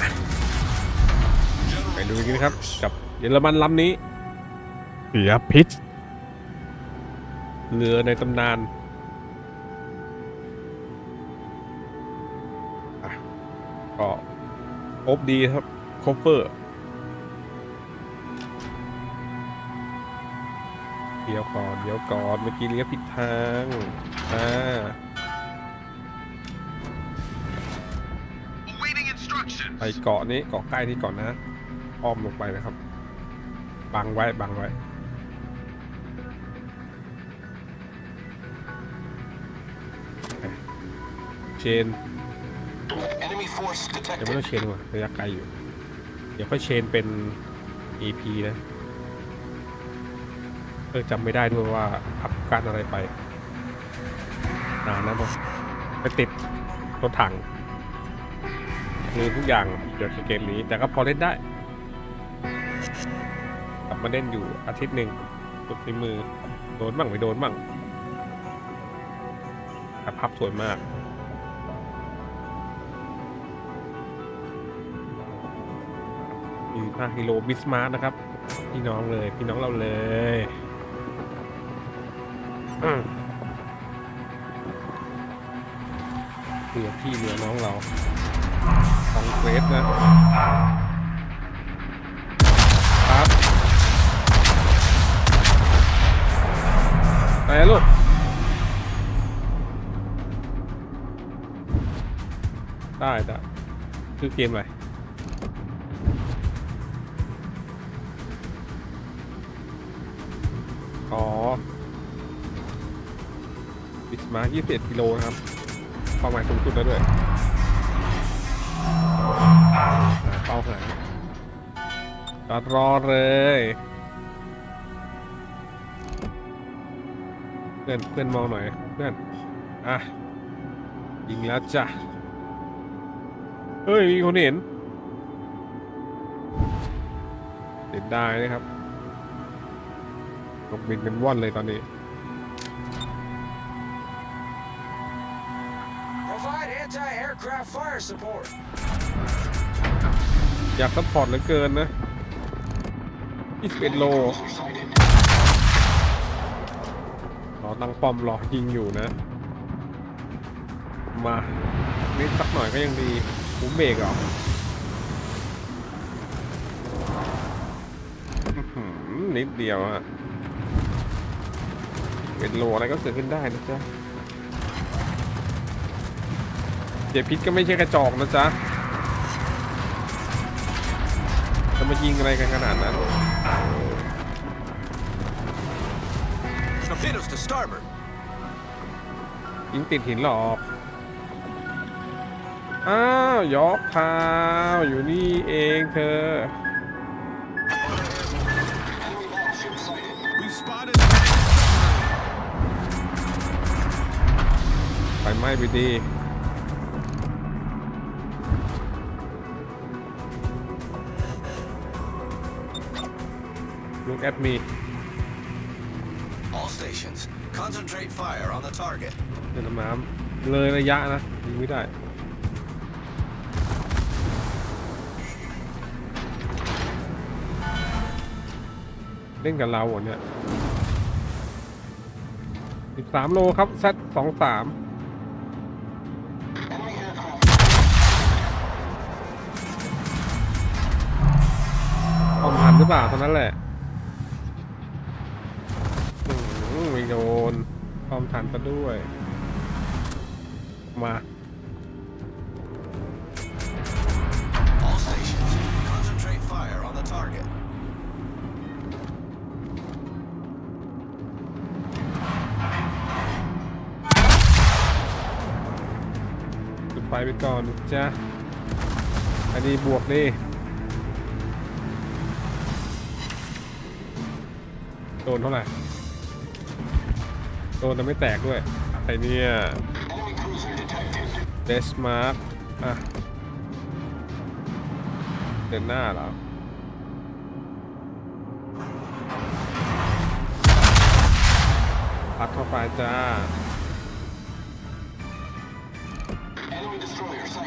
มาไปดูกันนะครับ กับเยอรมันลำนี้เสือพิษเรือในตำนานอะก็ครบดีครับครบเฟอร์เดี๋ยวก่อนเดี๋ยวก่อนเมื่อกี้เลี้ยวผิดทางอ่า ไปเกาะนี้เกาะใกล้นี้ก่อนนะอ้อมลงไปนะครับ บังไว้บังไว้เชน Enemy force เดี๋ยวไม่ต้องเชนว่ะระยะไกลอยู่ เดี๋ยวค่อยเชนเป็น EP นะเออจำไม่ได้ด้วยว่าอัพการอะไรไปนานนะผมไปติดรถถัง ลืมทุกอย่างเกี่ยวกับเกมนี้ แต่ก็พอเล่นได้ กลับมาเล่นอยู่อาทิตย์หนึ่งฝึกฝีมือ โดนบ้างไม่โดนบ้างแต่ภาพสวยมากมีภาคฮีโร่บิสมาร์นะครับ พี่น้องเลย พี่น้องเราเลยเหลือพี่เหลือน้องเรา คองเกรสนะครับไปลูกได้ได้คือเกมอะไรอ๋อบิสมาร์21กิโลนะครับ ความหมายสูงสุดแล้วด้วย เป้าหายจอดรอเลยเพื่อนเพื่อนมองหน่อยเพื่อนอะยิงแล้วจ้ะเฮ้ยมีคนเห็นเด็ดได้นะครับลงบินกันว่อนเลยตอนนี้ Aircraft fire support. อยากซัพพอร์ตเหลือเกินนะ21โล รอตั้งป้อมรอยิงอยู่นะ มานิดสักหน่อยก็ยังดีหูเบรกเหรออื้อหือนิดเดียวอะเป็นโลอะไรก็เกิดขึ้นได้นะจ๊ะ เจพิษก็ไม่ใช่กระจอกนะจ๊ะจะมายิงอะไรกันขนาดนั้น Torpedoes to starboard. ยิงติดหินหรอกอ้าวยกพาวอยู่นี่เองเธอ We've spotted. ไฟไหม้ไปดี Look at me All stations, concentrate fire on the target. เดินน้ำเลยระยะนะยิงไม่ได้ เล่นกับเราเหรอเนี่ย 13 โลครับ Z 2 3 เอาทันหรือเปล่าเท่านั้นแหละ โดนความทันซะด้วย มา All stations, concentrate fire on the target. จุดไฟไปก่อนนะจ้ะอันนี้บวกดิโดนเท่าไหร่ โดนแต่ไม่แตกด้วยไอเนี่ยเดสมาร์กอะเดินหน้าเหรอพัดเข้าไปจ้า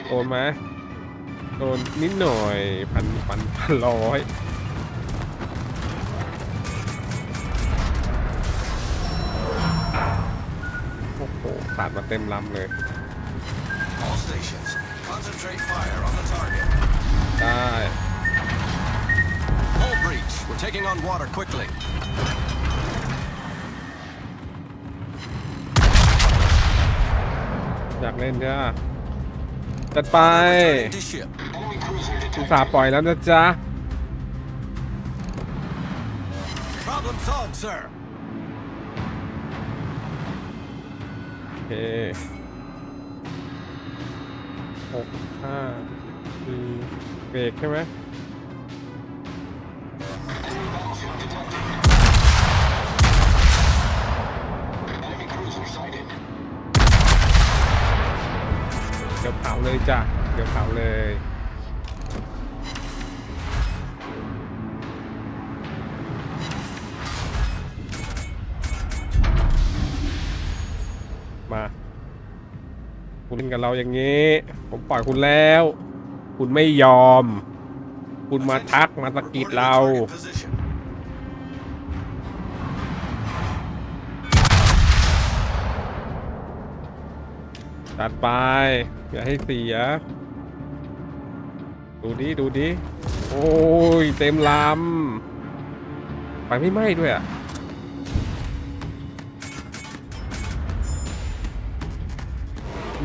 โดนไหมโดนนิดหน่อยพันพันพันร้อย โอ้โหสาดมาเต็มลำเลย All stations, concentrate fire on the target. ได้ Hull breach. We're taking on water quickly. อยากเล่นจ้าจัดไป Returning to ship. Enemy cruiser อุตส่าห์ปล่อยแล้วนะจ๊ะ Problem solved, sir. เคหกห้าสี่เบรกใช่ไหมเดี๋ยวเผาเลยจ้ะ เดี๋ยวเผาเลย มา คุณเล่นกับเราอย่างนี้ ผมปล่อยคุณแล้ว คุณไม่ยอม คุณมาทักมาสะกิดเรา target position. จัดไป อย่าให้เสีย ดูดิ ดูดิ โอ้ย เต็มลำ ไปไม่ไหม้ด้วยอะ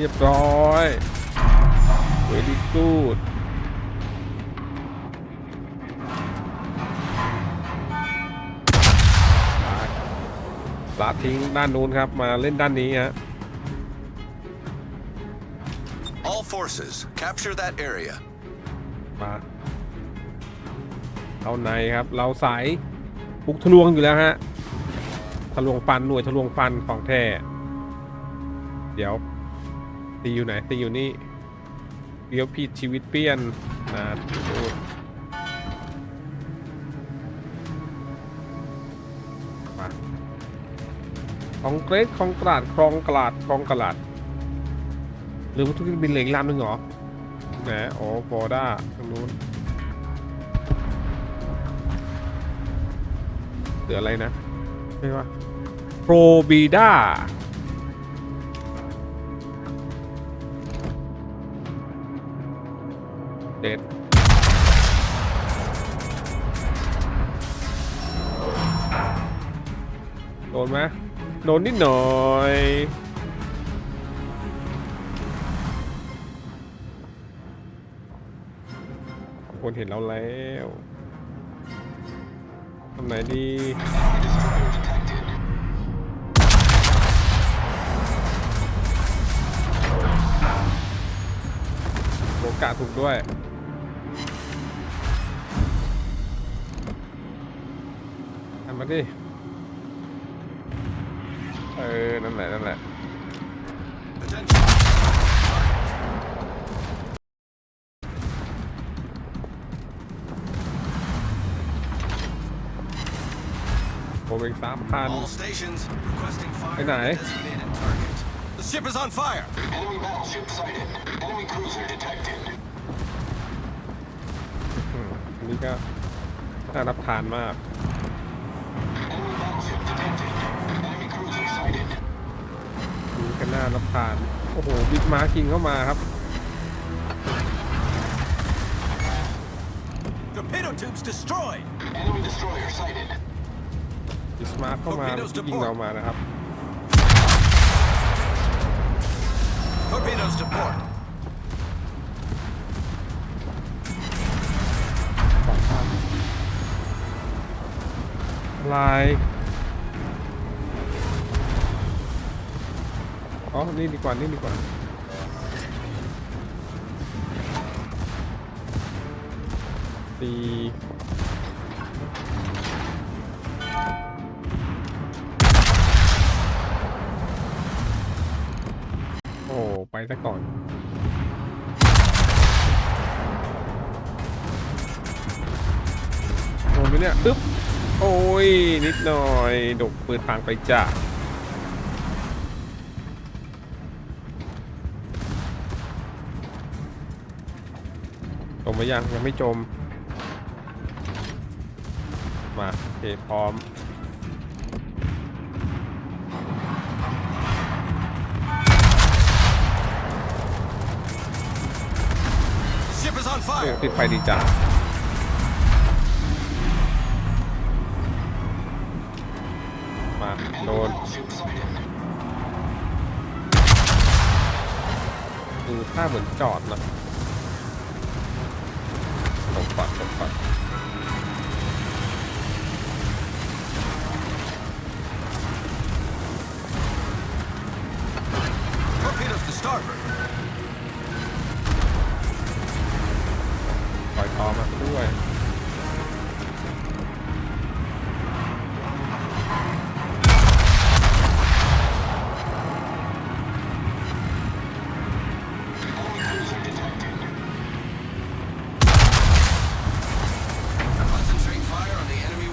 เรียบร้อยเวดีกูดลาดทิ้งด้านนู้นครับ มาเล่นด้านนี้ฮะ All forces, capture that area. มาเอาในครับ เราสายปุกทะลวงอยู่แล้วฮะ ทะลวงฟันหน่วยทะลวงฟันของแท้เดี๋ยว ตีอยู่ไหนตีอยู่นี่เดี๋ยวผิดชีวิตเปลี่ยนนะมาของเกรดของกลาดครองกลาดครองกลาดหรือว่าทุกบินเหลืออีกลำหนึ่งเหรอไหนอ๋อบอด้าทางนู้นเหลืออะไรนะไม่ว่าโปรบีด้า เด็ดโดนไหมโดนนิดหน่อยคนเห็นเราแล้วทำไหนดี กาสถูกด้วย ทำมาดิ เออ นั่นแหละ นั่นแหละ Attention. ผมอีกสามพัน All stations, requesting fire Cái ship is on fire. Enemy battleship sighted. Enemy cruiser detected. อืมอันนี้ก็น่ารับทานมาก Enemy battleship detected. Enemy cruiser sighted. นี่ก็น่ารับทาน โอ้โห บิ๊กมาคิงเข้ามาครับ Torpedo tubes destroyed. Enemy destroyer sighted. บิ๊กมาเข้ามา Torpedoes to ยิง port เรามานะครับ Torpedoes to port. สองพันลายอ๋อ นี่ดีกว่า นี่ดีกว่า ตี โอ้ไปซะก่อน โดนไหมเนี่ยอึ๊บ โอ้ย นิดหน่อยดกปืนพังไปจ้ะมมายังยังไม่จม มาโอเคพร้อม โอ้ติดไฟดีจังมาโดนดูท่าเหมือนจอดนะตบปัดตบปัด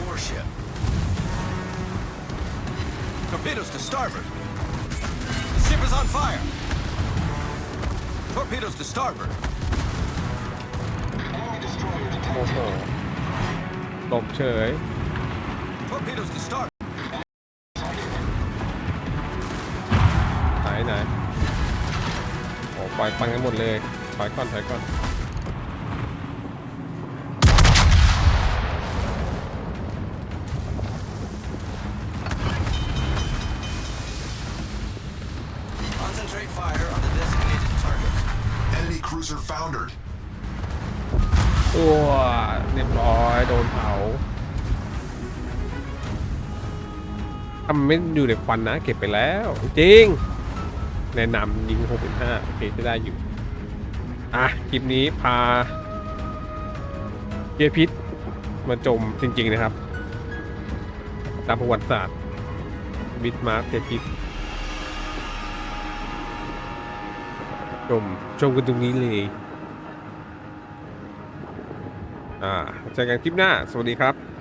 warship. Torpedoes to starboard. The ship is on fire. Torpedoes to starboard. โอ้โหหลบเฉย Torpedoes to start. ไหนไหนโอ้ปล่อยฟังกันหมดเลยถอยก่อนถอยก่อน ไม่อยู่ในควันนะ เก็บไปแล้ว จริง แนะนำยิง6.5โอเคจะได้อยู่ อะ คลิปนี้พาเกียร์พิษมาจมจริง ๆ นะครับ ตามประวัติศาสตร์บิดมาร์คเกียร์พิษจมจมกันตรงนี้เลย อ่าเจอกันคลิปหน้า สวัสดีครับ